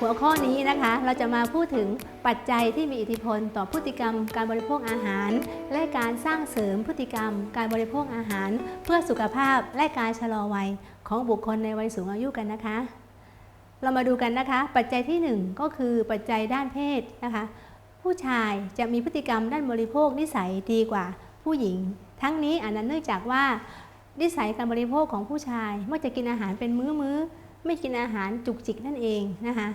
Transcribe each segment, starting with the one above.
หัวข้อนี้นะคะ เราจะมาพูดถึงปัจจัยที่มีอิทธิพล ต่อพฤติกรรมการบริโภคอาหาร และการสร้างเสริมพฤติกรรมการบริโภคอาหาร เพื่อสุขภาพและการชะลอวัยของบุคคลในวัยสูงอายุกันนะคะ เรามาดูกันนะคะ ปัจจัยที่หนึ่งก็คือปัจจัยด้านเพศนะคะ ผู้ชายจะมีพฤติกรรมด้านบริโภคนิสัยดีกว่าผู้หญิง ทั้งนี้อันนั้นเนื่องจากว่านิสัยการบริโภคของผู้ชายเมักจะกินอาหารเป็นมื้อ ไม่กินอาหารจุกจิกนั่นเองนะคะ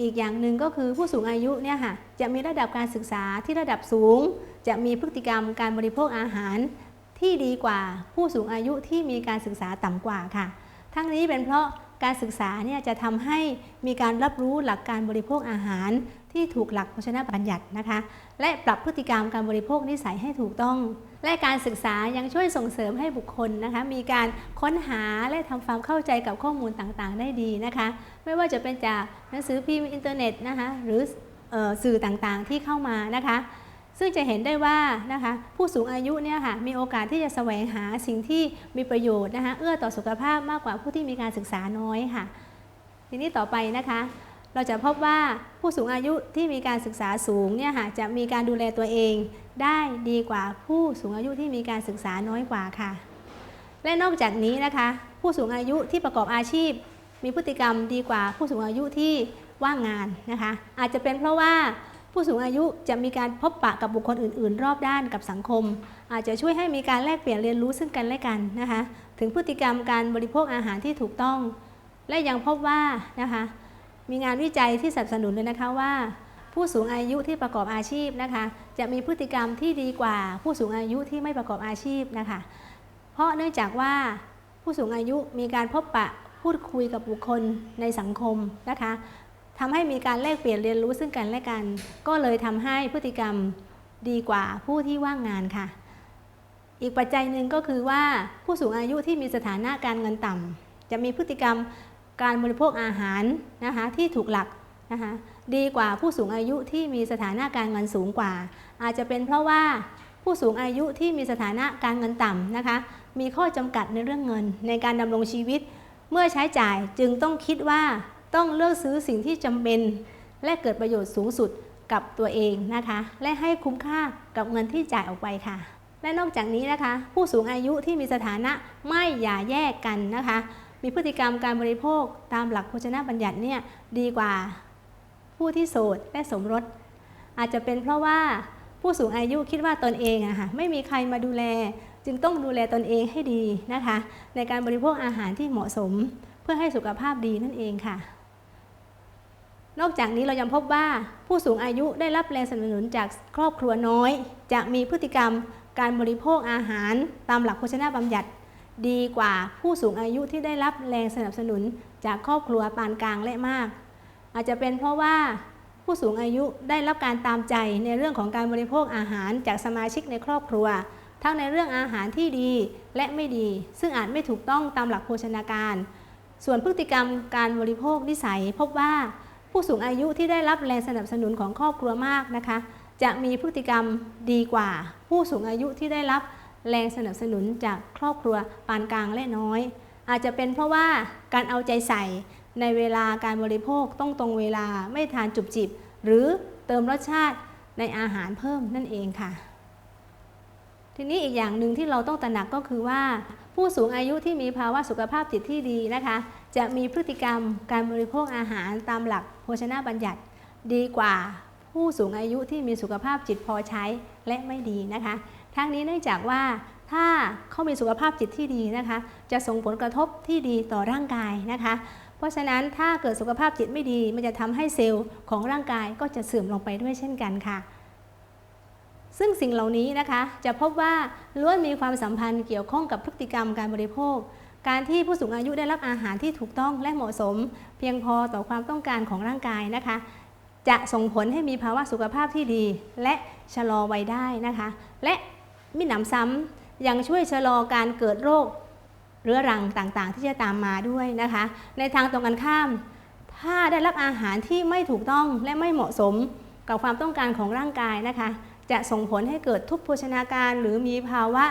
อีกอย่างหนึ่งก็คือผู้สูงอายุเนี่ยค่ะจะมีระดับการศึกษาที่ระดับสูง จะมีพฤติกรรมการบริโภคอาหารที่ดีกว่าผู้สูงอายุที่มีการศึกษาต่ำกว่าค่ะ ทั้งนี้เป็นเพราะการศึกษาเนี่ยจะทำให้มีการรับรู้หลักการบริโภคอาหาร ที่ถูกหลักโภชนาบัญญัตินะคะ และปรับพฤติกรรมการบริโภคนิสัยให้ถูกต้อง และการศึกษายังช่วยส่งเสริมให้บุคคลนะคะ มีการค้นหาและทำความเข้าใจกับข้อมูลต่างๆ ได้ดีนะคะ ไม่ว่าจะเป็นจากหนังสือพิมพ์อินเทอร์เน็ตนะคะหรือเออสื่อต่างๆที่เข้ามานะคะ ซึ่งจะเห็นได้ว่านะคะผู้สูงอายุเนี่ยค่ะมีโอกาสที่จะแสวงหาสิ่งที่มีประโยชน์นะคะเอื้อต่อสุขภาพมากกว่าผู้ที่มีการศึกษาน้อยค่ะ ทีนี้ต่อไปนะคะ เราจะพบว่าผู้สูงอายุที่มีการศึกษาสูงเนี่ยค่ะจะมีการดูแลตัวเองได้ดีกว่าผู้สูงอายุที่มีการศึกษาน้อยกว่าค่ะ และนอกจากนี้นะคะ ผู้สูงอายุที่ประกอบอาชีพ มีพฤติกรรมดีกว่าผู้สูงอายุที่ว่างงานนะคะ อาจจะเป็นเพราะว่าผู้สูงอายุจะมีการพบปะกับบุคคลอื่น ๆ รอบด้านกับสังคม อาจจะช่วยให้มีการแลกเปลี่ยนเรียนรู้ซึ่งกันและกันนะคะ ถึงพฤติกรรมการบริโภคอาหารที่ถูกต้อง และยังพบว่านะคะ มีงานวิจัยที่สนับสนุนเลยนะคะว่า ผู้สูงอายุที่ประกอบอาชีพนะคะ จะมีพฤติกรรมที่ดีกว่าผู้สูงอายุที่ไม่ประกอบอาชีพนะคะ เพราะเนื่องจากว่าผู้สูงอายุมีการพบปะพูดคุยกับบุคคลในสังคมนะคะทำให้มีการแลกเปลี่ยนเรียนรู้ซึ่งกันและกัน ก็เลยทำให้พฤติกรรมดีกว่าผู้ที่ว่างงานค่ะ อีกปัจจัยหนึ่งก็คือว่าผู้สูงอายุที่มีสถานะการเงินต่ำจะมีพฤติกรรม การบริโภคอาหารนะคะที่ถูกหลักนะคะดีกว่าผู้สูงอายุที่มีสถานะการเงินสูงกว่า อาจจะเป็นเพราะว่าผู้สูงอายุที่มีสถานะการเงินต่ำนะคะมีข้อจำกัดในเรื่องเงิน ในการดำรงชีวิต เมื่อใช้จ่ายจึงต้องคิดว่าต้องเลือกซื้อสิ่งที่จำเป็น และเกิดประโยชน์สูงสุดกับตัวเองนะคะ และให้คุ้มค่ากับเงินที่จ่ายออกไปค่ะ และนอกจากนี้นะคะ ผู้สูงอายุที่มีสถานะไม่อย่าแยกกันนะคะ มีพฤติกรรมการบริโภคตามหลักโภชนาบัญญัติเนี่ยดีกว่าผู้ที่โสดและสมรส อาจจะเป็นเพราะว่าผู้สูงอายุคิดว่าตนเองอะค่ะไม่มีใครมาดูแล จึงต้องดูแลตนเองให้ดีนะคะ ในการบริโภคอาหารที่เหมาะสม เพื่อให้สุขภาพดีนั่นเองค่ะ นอกจากนี้เรายังพบว่าผู้สูงอายุได้รับแรงสนับสนุนจากครอบครัวน้อย จะมีพฤติกรรมการบริโภคอาหารตามหลักโภชนาบัญญัติ ดีกว่าผู้สูงอายุที่ได้รับแรงสนับสนุนจากครอบครัวปานกลางและมาก อาจจะเป็นเพราะว่าผู้สูงอายุได้รับการตามใจในเรื่องของการบริโภคอาหารจากสมาชิกในครอบครัว ทั้งในเรื่องอาหารที่ดีและไม่ดี ซึ่งอาจไม่ถูกต้องตามหลักโภชนาการ ส่วนพฤติกรรมการบริโภคนิสัย พบว่าผู้สูงอายุที่ได้รับแรงสนับสนุนของครอบครัวมากนะคะ จะมีพฤติกรรมดีกว่า ผู้สูงอายุที่ได้รับ แรงสนับสนุนจากครอบครัวปานกลางและน้อย อาจจะเป็นเพราะว่าการเอาใจใส่ในเวลาการบริโภคต้องตรงเวลาไม่ทานจุบจิบ หรือเติมรสชาติในอาหารเพิ่มนั่นเองค่ะ ทีนี้อีกอย่างหนึ่งที่เราต้องตระหนักก็คือว่า ผู้สูงอายุที่มีภาวะสุขภาพจิตที่ดีนะคะ จะมีพฤติกรรมการบริโภคอาหารตามหลักโภชนาบัญญัติ ดีกว่าผู้สูงอายุที่มีสุขภาพจิตพอใช้และไม่ดีนะคะ ทั้งนี้เนื่องจากว่าถ้าเขามีสุขภาพจิตที่ดีนะคะ จะส่งผลกระทบที่ดีต่อร่างกายนะคะ เพราะฉะนั้นถ้าเกิดสุขภาพจิตไม่ดี มันจะทำให้เซลล์ของร่างกายก็จะเสื่อมลงไปด้วยเช่นกันค่ะ ซึ่งสิ่งเหล่านี้นะคะ จะพบว่าล้วนมีความสัมพันธ์เกี่ยวข้องกับพฤติกรรมการบริโภค การที่ผู้สูงอายุได้รับอาหารที่ถูกต้องและเหมาะสม เพียงพอต่อความต้องการของร่างกายนะคะจะส่งผลให้มีภาวะสุขภาพที่ดี และชะลอวัยได้นะคะ และ มิหนำซ้ำยังช่วยชะลอการเกิดโรคเรื้อรังต่างๆ ที่จะตามมาด้วยนะคะ ในทางตรงกันข้าม ถ้าได้รับอาหารที่ไม่ถูกต้องและไม่เหมาะสมกับความต้องการของร่างกายนะคะ จะส่งผลให้เกิดทุพโภชนาการหรือมีภาวะ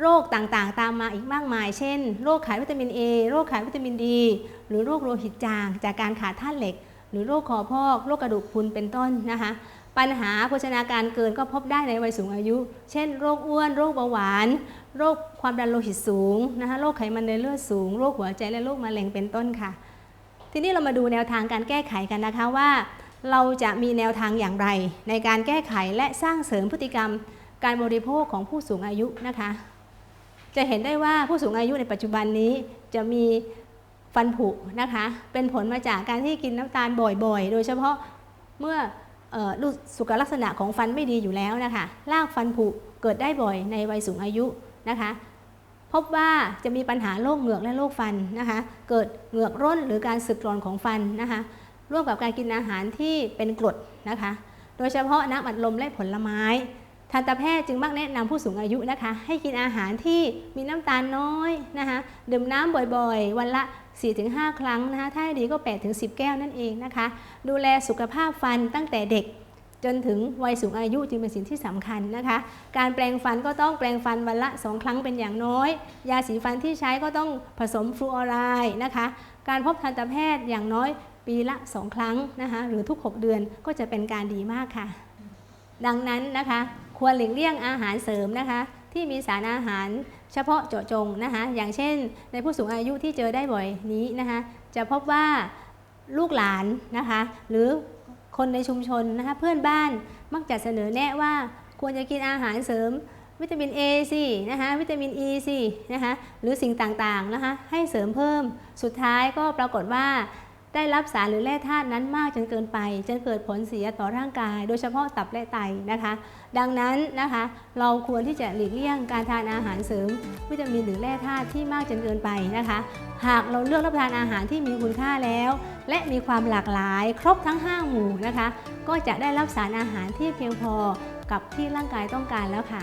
โรคต่างๆ ตามมาอีกมากมาย เช่น โรคขาดวิตามิน A โรคขาดวิตามินดี หรือโรคโลหิตจาง จากการขาดธาตุเหล็ก หรือโรคคอพอก โรคกระดูกพรุนเป็นต้นนะคะ ปัญหาโภชนาการเกินก็พบได้ในวัยสูงอายุ เช่น โรคอ้วน โรคเบาหวาน โรคความดันโลหิตสูงนะคะโรคไขมันในเลือดสูง โรคหัวใจและโรคมะเร็งเป็นต้นค่ะ ทีนี้เรามาดูแนวทางการแก้ไขกันนะคะว่า เราจะมีแนวทางอย่างไร ในการแก้ไขและสร้างเสริมพฤติกรรม การบริโภคของผู้สูงอายุนะคะ จะเห็นได้ว่าผู้สูงอายุในปัจจุบันนี้จะมีฟันผุนะคะ เป็นผลมาจากการที่กินน้ำตาลบ่อยๆ โดยเฉพาะเมื่อ สุขลักษณะของฟันไม่ดีอยู่แล้วนะคะรากฟันผุเกิดได้บ่อยในวัยสูงอายุนะคะ พบว่าจะมีปัญหาโรคเหงือกและโรคฟันนะคะ เกิดเหงือกร่นหรือการสึกกร่อนของฟันนะคะ ร่วมกับการกินอาหารที่เป็นกรดนะคะ โดยเฉพาะน้ำอัดลมและผลไม้ทันตแพทย์จึงมักแนะนำผู้สูงอายุนะคะ ให้กินอาหารที่มีน้ำตาลน้อยนะคะดื่มน้ำบ่อยๆ วันละ 4-5 ครั้งนะคะถ้าดีก็ 8-10 แก้วนั่นเองนะคะ ดูแลสุขภาพฟันตั้งแต่เด็กจนถึงวัยสูงอายุจึงเป็นสิ่งที่สำคัญนะคะ การแปรงฟันก็ต้องแปรงฟันวันละ 2 ครั้งเป็นอย่างน้อย ยาสีฟันที่ใช้ก็ต้องผสมฟลูออไรด์นะคะ การพบทันตแพทย์อย่างน้อยปีละ 2 ครั้งนะคะหรือทุก 6 เดือนก็จะเป็นการดีมากค่ะ ดังนั้นนะคะ ควรหลีกเลี่ยงอาหารเสริมนะคะ ที่มีสารอาหารเฉพาะเจาะจงนะคะอย่างเช่น ในผู้สูงอายุที่เจอได้บ่อยนี้นะคะจะพบว่าลูกหลานนะคะหรือคนในชุมชนนะคะเพื่อนบ้านมักจะเสนอแนะว่าควรจะกินอาหารเสริมวิตามิน A สินะคะวิตามิน E สินะคะหรือสิ่งต่างๆนะคะให้เสริมเพิ่มสุดท้ายก็ปรากฏว่า ได้รับสารหรือแร่ธาตุนั้นมากจนเกินไปจนเกิดผลเสียต่อร่างกาย โดยเฉพาะตับและไตนะคะ ดังนั้นนะคะ เราควรที่จะหลีกเลี่ยงการทานอาหารเสริม วิตามินหรือแร่ธาตุที่มากจนเกินไปนะคะ หากเราเลือกรับประทานอาหารที่มีคุณค่าแล้ว และมีความหลากหลาย ครบทั้ง 5 หมู่นะคะ ก็จะได้รับสารอาหารที่เพียงพอกับที่ร่างกายต้องการแล้วค่ะ